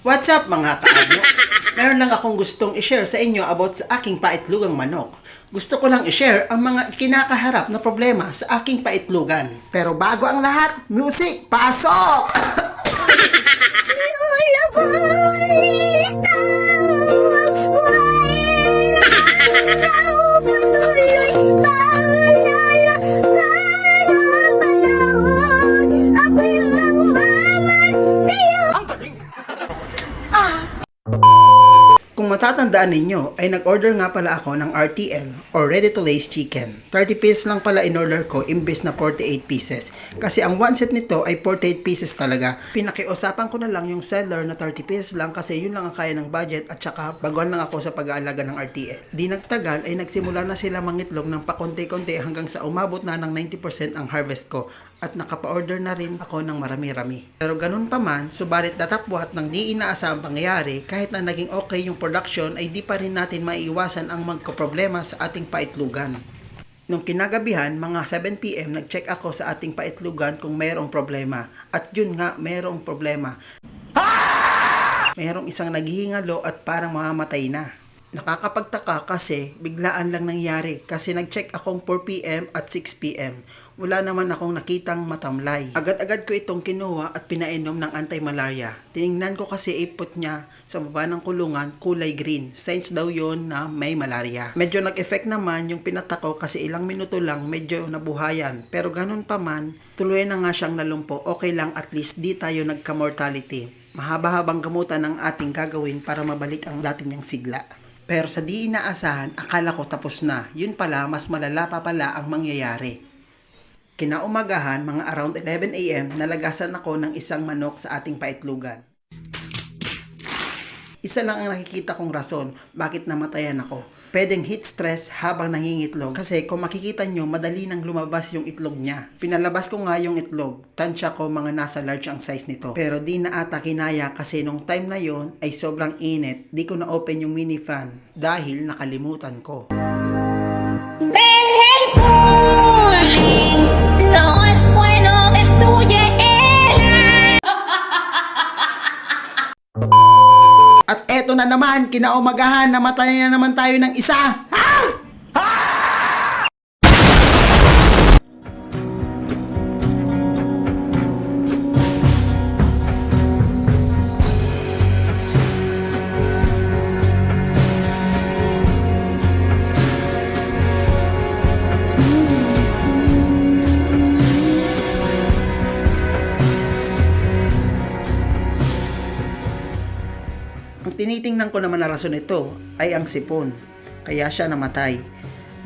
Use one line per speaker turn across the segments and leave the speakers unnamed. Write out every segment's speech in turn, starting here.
What's up mga kaagno? Meron lang akong gustong i-share sa inyo about sa aking paitlugang manok. Gusto ko lang i-share ang mga kinakaharap na problema sa aking paitlugan. Pero bago ang lahat, music, pasok! Matatandaan ninyo, ay nag-order nga pala ako ng RTL or Ready to Lace Chicken. 30 pieces lang pala in-order ko imbes na 48 pieces. Kasi ang one set nito ay 48 pieces talaga. Pinakiusapan ko na lang yung seller na 30 pieces lang kasi yun lang ang kaya ng budget at saka baguhan lang ako sa pag-aalaga ng RTL. Di nagtagal ay nagsimula na sila mangitlog ng pakonti-konti hanggang sa umabot na ng 90% ang harvest ko at nakapa-order na rin ako ng marami-rami. Pero ganun pa man, subalit datapwat ng di inaasahang pangyayari, kahit na naging okay yung production ay di pa rin natin maiiwasan ang magkaproblema sa ating paitlugan. Nung kinagabihan, mga 7pm, nag-check ako sa ating paitlugan kung mayroong problema. At yun nga, mayroong problema. Mayroong isang naghihingalo at parang mamamatay na. Nakakapagtaka kasi biglaan lang nangyari kasi nag-check akong 4pm at 6pm. Wala naman akong nakitang matamlay. Agad-agad ko itong kinuha at pinainom ng anti-malaria. Tiningnan ko kasi ipot niya sa baba ng kulungan kulay green. Signs daw yon na may malaria. Medyo nag-effect naman yung pinatako kasi ilang minuto lang medyo nabuhayan. Pero ganun pa man, tuloy na nga siyang nalumpo. Okay lang at least di tayo nagka-mortality. Mahaba-habang gamutan ang ating gagawin para mabalik ang dati niyang sigla. Pero sa di inaasahan, akala ko tapos na. Yun pala, mas malala pa pala ang mangyayari. Kinaumagahan, mga around 11 a.m., nalagasan ako ng isang manok sa ating paitlugan. Isa lang ang nakikita kong rason bakit namatayan ako. Pwedeng heat stress habang nangingitlog. Kasi kung makikita nyo, madali nang lumabas yung itlog niya. Pinalabas ko nga yung itlog. Tansya ko mga nasa large ang size nito. Pero di na ata kinaya kasi nung time na yon ay sobrang init. Di ko na open yung mini fan dahil nakalimutan ko.
Deje
At eto na naman, kinaumagahan, namatay na naman tayo ng isa. Ha? Tinitingnan ko naman na rason nito ay ang sipon. Kaya siya namatay.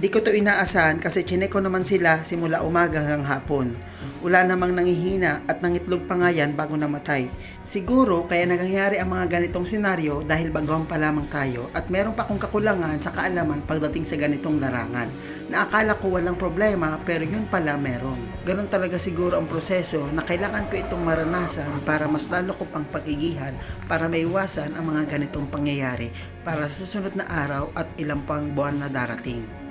Di ko to inaasahan kasi chinek ko naman sila simula umaga hanggang hapon. Wala namang nangihina at nangitlog pa nga yan bago namatay. Siguro kaya nangyayari ang mga ganitong senaryo dahil baguhan pa lamang tayo at meron pa akong kakulangan sa kaalaman pagdating sa ganitong larangan. Naakala ko walang problema pero yun pala meron. Ganon talaga siguro ang proseso na kailangan ko itong maranasan para mas lalo ko pang pagigihan para maiwasan ang mga ganitong pangyayari para sa susunod na araw at ilang pang buwan na darating.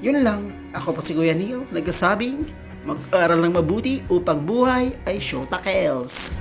Yun lang, ako po si Kuya Neil, nagkasabing mag-aral ng mabuti upang buhay ay Shota Kels.